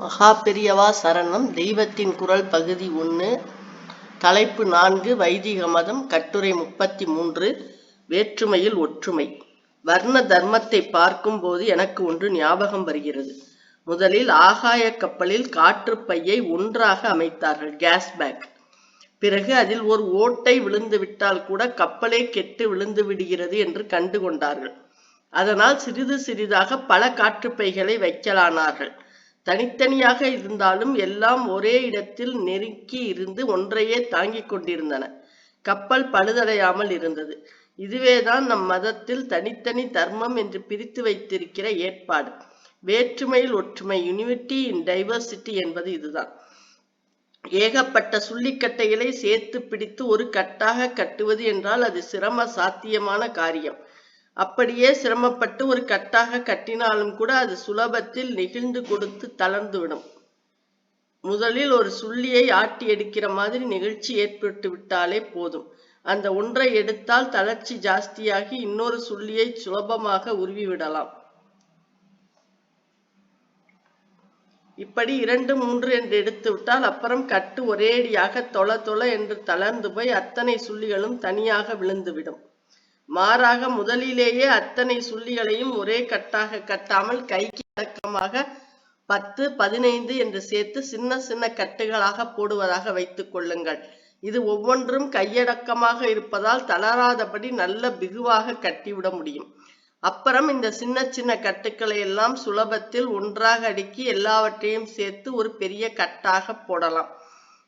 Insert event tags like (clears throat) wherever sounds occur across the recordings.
மகா பெரியவா சரணம். தெய்வத்தின் குரல் பகுதி ஒன்று தலைப்பு நான்கு. வைதிக மதம். கட்டுரை முப்பத்தி மூன்று. வேற்றுமையில் ஒற்றுமை. வர்ண தர்மத்தை பார்க்கும்போது எனக்கு ஒன்று ஞாபகம் வருகிறது. முதலில் ஆகாய கப்பலில் காற்று பையை ஒன்றாக அமைத்தார்கள். கேஸ் பேக் பிறகு அதில் ஒரு ஓட்டை விழுந்து விட்டால் கூட கப்பலே கெட்டு விழுந்து விடுகிறது என்று கண்டு கொண்டார்கள் அதனால் சிறிது சிறிதாக பல காற்றுப்பைகளை வைக்கலானார்கள். தனித்தனியாக இருந்தாலும் எல்லாம் ஒரே இடத்தில் நெருக்கி இருந்து ஒன்றையே தாங்கிக் கொண்டிருந்தன. கப்பல் பழுதடையாமல் இருந்தது. இதுவேதான் நம் மதத்தில் தனித்தனி தர்மம் என்று பிரித்து வைத்திருக்கிற ஏற்பாடு. வேற்றுமையில் ஒற்றுமை யூனிவிட்டி இன் டைவர்சிட்டி என்பது இதுதான். ஏகப்பட்ட சுள்ளிக்கட்டைகளை சேர்த்து பிடித்து ஒரு கட்டாக கட்டுவது என்றால் அது சிரம சாத்தியமான காரியம். அப்படியே சிரமப்பட்டு ஒரு கட்டாக கட்டினாலும் கூட அது சுலபத்தில் நெகிழ்ந்து கொடுத்து தளர்ந்துவிடும். முதலில் ஒரு சுள்ளியை ஆட்டி எடுக்கிற மாதிரி நிகழ்ச்சி ஏற்பட்டு விட்டாலே போதும். அந்த ஒன்றை எடுத்தால் தளர்ச்சி ஜாஸ்தியாகி இன்னொரு சுள்ளியை சுலபமாக உருவி விடலாம் இப்படி இரண்டு மூன்று என்று எடுத்து விட்டால் அப்புறம் கட்டு ஒரேடியாக தொல தொல என்று தளர்ந்து போய் அத்தனை சுள்ளிகளும் தனியாக விழுந்துவிடும். மாறாக முதலிலேயே அத்தனை சுள்ளிகளையும் ஒரே கட்டாக கட்டாமல் கைக்கு அடக்கமாக பத்து பதினைந்து என்று சேர்த்து சின்ன சின்ன கட்டுகளாக போடுவதாக வைத்துக் கொள்ளுங்கள். இது ஒவ்வொன்றும் கையடக்கமாக இருப்பதால் தளராதபடி நல்ல பிகுவாக கட்டிவிட முடியும். அப்புறம் இந்த சின்ன சின்ன கட்டுக்களை எல்லாம் சுலபத்தில் ஒன்றாக அடுக்கி எல்லாவற்றையும் சேர்த்து ஒரு பெரிய கட்டாக போடலாம்.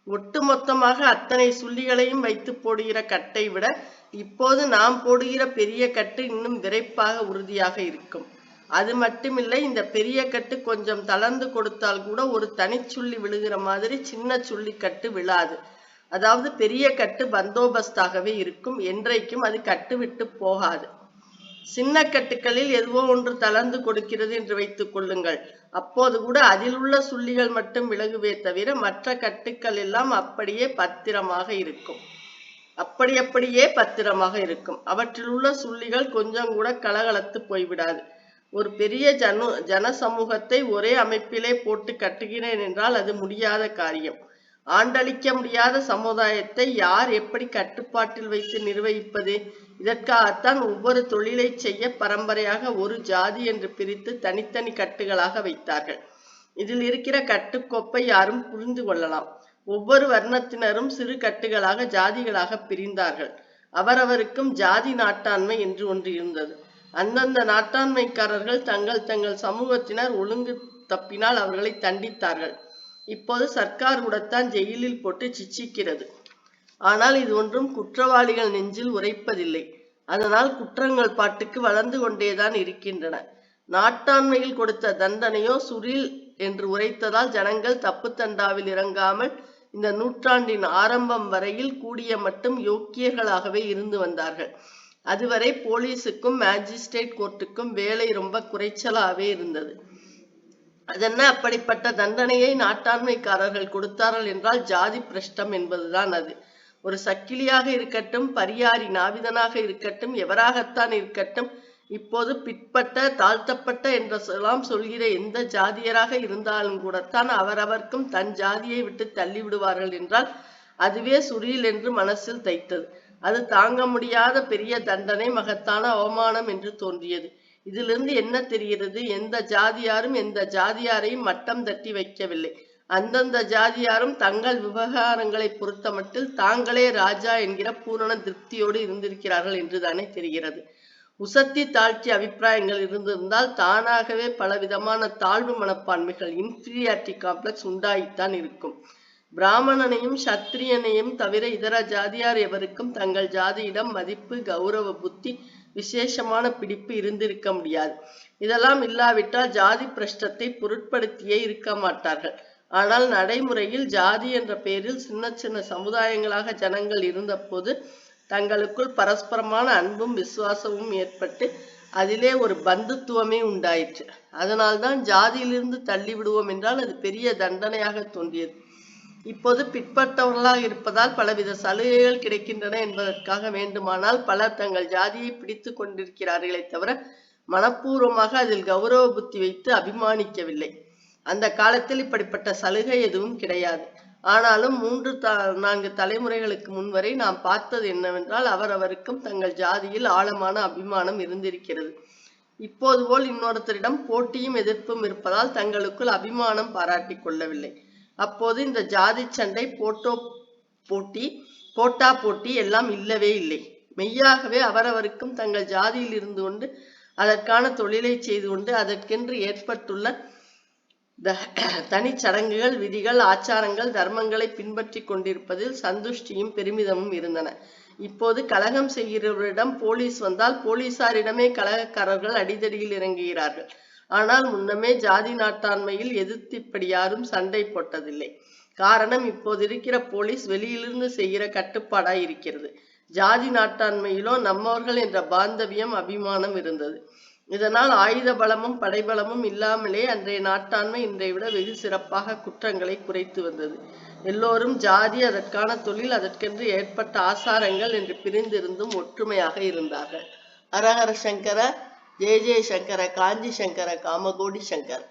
ஒட்டுமொத்தமாக அத்தனை சுள்ளிகளையும் வைத்து போடுகிற கட்டை விட இப்போது நாம் போடுகிற பெரிய கட்டு இன்னும் விரைப்பாக உறுதியாக இருக்கும். அது மட்டுமில்லை இந்த பெரிய கட்டு கொஞ்சம் தளர்ந்து கொடுத்தால் கூட ஒரு தனிச்சுள்ளி விழுகிற மாதிரி சின்ன சுள்ளி கட்டு விழாது. அதாவது பெரிய கட்டு பந்தோபஸ்தாகவே இருக்கும். என்றைக்கும் அது கட்டு விட்டு போகாது. சின்ன கட்டுக்களில் எதுவோ ஒன்று தளர்ந்து கொடுக்கிறது என்று வைத்துக் கொள்ளுங்கள். அப்போது கூட அதில் உள்ள சுள்ளிகள் மட்டும் விலகுவே தவிர மற்ற கட்டுக்கள் எல்லாம் அப்படியே பத்திரமாக இருக்கும். அப்படி அப்படியே பத்திரமாக இருக்கும். அவற்றில் உள்ள சுள்ளிகள் கொஞ்சம் கூட கலகலத்து போய்விடாது. ஒரு பெரிய ஜனு ஜன சமூகத்தை ஒரே அமைப்பிலே போட்டு கட்டுகிறேன் என்றால் அது முடியாத காரியம். ஆண்டளிக்க முடியாத சமுதாயத்தை யார் எப்படி கட்டுப்பாட்டில் வைத்து நிர்வகிப்பது? இதற்காகத்தான் ஒவ்வொரு தொழிலை செய்ய பரம்பரையாக ஒரு ஜாதி என்று பிரித்து தனித்தனி கட்டுகளாக வைத்தார்கள். இதில் இருக்கிற கட்டுக்கோப்பை யாரும் புரிந்து கொள்ளலாம். ஒவ்வொரு வர்ணத்தினரும் சிறு கட்டுகளாக ஜாதிகளாக பிரிந்தார்கள். அவரவருக்கும் ஜாதி நாட்டாண்மை என்று ஒன்று இருந்தது. அந்தந்த நாட்டாண்மைக்காரர்கள் தங்கள் தங்கள் சமூகத்தினர் ஒழுங்கு தப்பினால் அவர்களை தண்டித்தார்கள். இப்போது சர்க்கார் கூடத்தான் ஜெயிலில் போட்டு சிச்சிக்கிறது. ஆனால் இது ஒன்றும் குற்றவாளிகள் நெஞ்சில் உரைப்பதில்லை. அதனால் குற்றங்கள் பாட்டுக்கு வளர்ந்து கொண்டேதான் இருக்கின்றன. நாட்டாண்மையில் கொடுத்த தண்டனையோ சுரில் என்று உரைத்ததால் ஜனங்கள் தப்பு தண்டாவில் இறங்காமல் இந்த நூற்றாண்டின் ஆரம்பம் வரையில் கூடிய மட்டும் யோக்கியர்களாகவே இருந்து வந்தார்கள். அதுவரை போலீஸுக்கும் மேஜிஸ்ட்ரேட் கோர்ட்டுக்கும் வேலை ரொம்ப குறைச்சலாகவே இருந்தது. அதென்ன அப்படிப்பட்ட தண்டனையை நாட்டாண்மைக்காரர்கள் கொடுத்தார்கள் என்றால் ஜாதி பிரஷ்டம் என்பதுதான் அது. ஒரு சக்கிலியாக இருக்கட்டும் பரியாரி நாவிதனாக இருக்கட்டும் எவராகத்தான் இருக்கட்டும் இப்போது பிற்பட்ட தாழ்த்தப்பட்ட என்றெல்லாம் சொல்கிற எந்த ஜாதியராக இருந்தாலும் கூடத்தான் அவரவர்க்கும் தன் ஜாதியை விட்டு தள்ளி விடுவார்கள் என்றால் அதுவே சுரீல் என்று மனசில் தைத்தது. அது தாங்க முடியாத பெரிய தண்டனை மகத்தான அவமானம் என்று தோன்றியது. இதிலிருந்து என்ன தெரிகிறது? எந்த ஜாதியாரும் எந்த ஜாதியாரையும் மட்டம் தட்டி வைக்கவில்லை. அந்தந்த ஜாதியாரும் தங்கள் விவகாரங்களை பொறுத்தமட்டில் தாங்களே ராஜா என்கிற பூரண திருப்தியோடு இருந்திருக்கிறார்கள் என்றுதானே தெரிகிறது. உசத்தி தாழ்ச்சி அபிப்பிராயங்கள் இருந்திருந்தால் தானாகவே பலவிதமான தாழ்வு மனப்பான்மைகள் இன்ஃபீரியாரிட்டி காம்ப்ளெக்ஸ் உண்டாயித்தான் இருக்கும். பிராமணனையும் சத்திரியனையும் தவிர இதர ஜாதியார் எவருக்கும் தங்கள் ஜாதியிடம் மதிப்பு கௌரவ புத்தி விசேஷமான பிடிப்பு இருந்திருக்க முடியாது. இதெல்லாம் இல்லாவிட்டால் ஜாதி பிரஷ்டத்தை பொருட்படுத்தியே இருக்க மாட்டார்கள். ஆனால் நடைமுறையில் ஜாதி என்ற பெயரில் சின்ன சின்ன சமுதாயங்களாக ஜனங்கள் இருந்தபோது தங்களுக்குள் பரஸ்பரமான அன்பும் விசுவாசமும் ஏற்பட்டு அதிலே ஒரு பந்துத்துவமே உண்டாயிற்று. அதனால்தான் ஜாதியிலிருந்து தள்ளி விடுவோம் என்றால் அது பெரிய தண்டனையாக தோன்றியது. இப்போது பிற்பட்டவர்களாக இருப்பதால் பலவித சலுகைகள் கிடைக்கின்றன என்பதற்காக வேண்டுமானால் பலர் தங்கள் ஜாதியை பிடித்து கொண்டிருக்கிறார்களே தவிர மனப்பூர்வமாக அதில் கௌரவ புத்தி வைத்து அபிமானிக்கவில்லை. அந்த காலத்தில் இப்படிப்பட்ட சலுகை எதுவும் கிடையாது. ஆனாலும் மூன்று த நான்கு தலைமுறைகளுக்கு முன்வரை நாம் பார்த்தது என்னவென்றால் அவரவருக்கும் தங்கள் ஜாதியில் ஆழமான அபிமானம் இருந்திருக்கிறது. இப்போது போல் இன்னொருத்தரிடம் போட்டியும் எதிர்ப்பும் இருப்பதால் தங்களுக்குள் அபிமானம் பாராட்டிக் கொள்ளவில்லை. அப்போது இந்த ஜாதி சண்டை போட்டோ போட்டி போட்டா போட்டி எல்லாம் இல்லவே இல்லை. மெய்யாகவே அவரவருக்கும் தங்கள் ஜாதியில் இருந்து கொண்டு அதற்கான தொழிலை செய்து கொண்டு அதற்கென்று ஏற்பட்டுள்ள (clears throat) தனிச்சடங்குகள் விதிகள் ஆச்சாரங்கள் தர்மங்களை பின்பற்றி கொண்டிருப்பதில் சந்துஷ்டியும் பெருமிதமும் இருந்தன. இப்போது கலகம் செய்கிறவரிடம் போலீஸ் வந்தால் போலீசாரிடமே கலகக்காரர்கள் அடிதடியில் இறங்குகிறார்கள். ஆனால் முன்னமே ஜாதி நாட்டாண்மையில் எதிர்த்து இப்படி யாரும் சண்டை போட்டதில்லை. காரணம் இப்போது இருக்கிற போலீஸ் வெளியிலிருந்து செய்கிற கட்டுப்பாடாய் இருக்கிறது. ஜாதி நாட்டாண்மையிலோ நம்மவர்கள் என்ற பாந்தவியம் அபிமானம் இருந்தது. இதனால் ஆயுத பலமும் படைபலமும் இல்லாமலே அன்றைய நாட்டாண்மை இன்றை விட வெகு சிறப்பாக குற்றங்களை குறைத்து வந்தது. எல்லோரும் ஜாதி அதற்கான தொழில் அதற்கென்று ஏற்பட்ட ஆசாரங்கள் என்று பிரிந்திருந்தும் ஒற்றுமையாக இருந்தார்கள். ஹரஹர சங்கர ஜெய ஜெய சங்கர காஞ்சி சங்கர காமகோடி சங்கர்.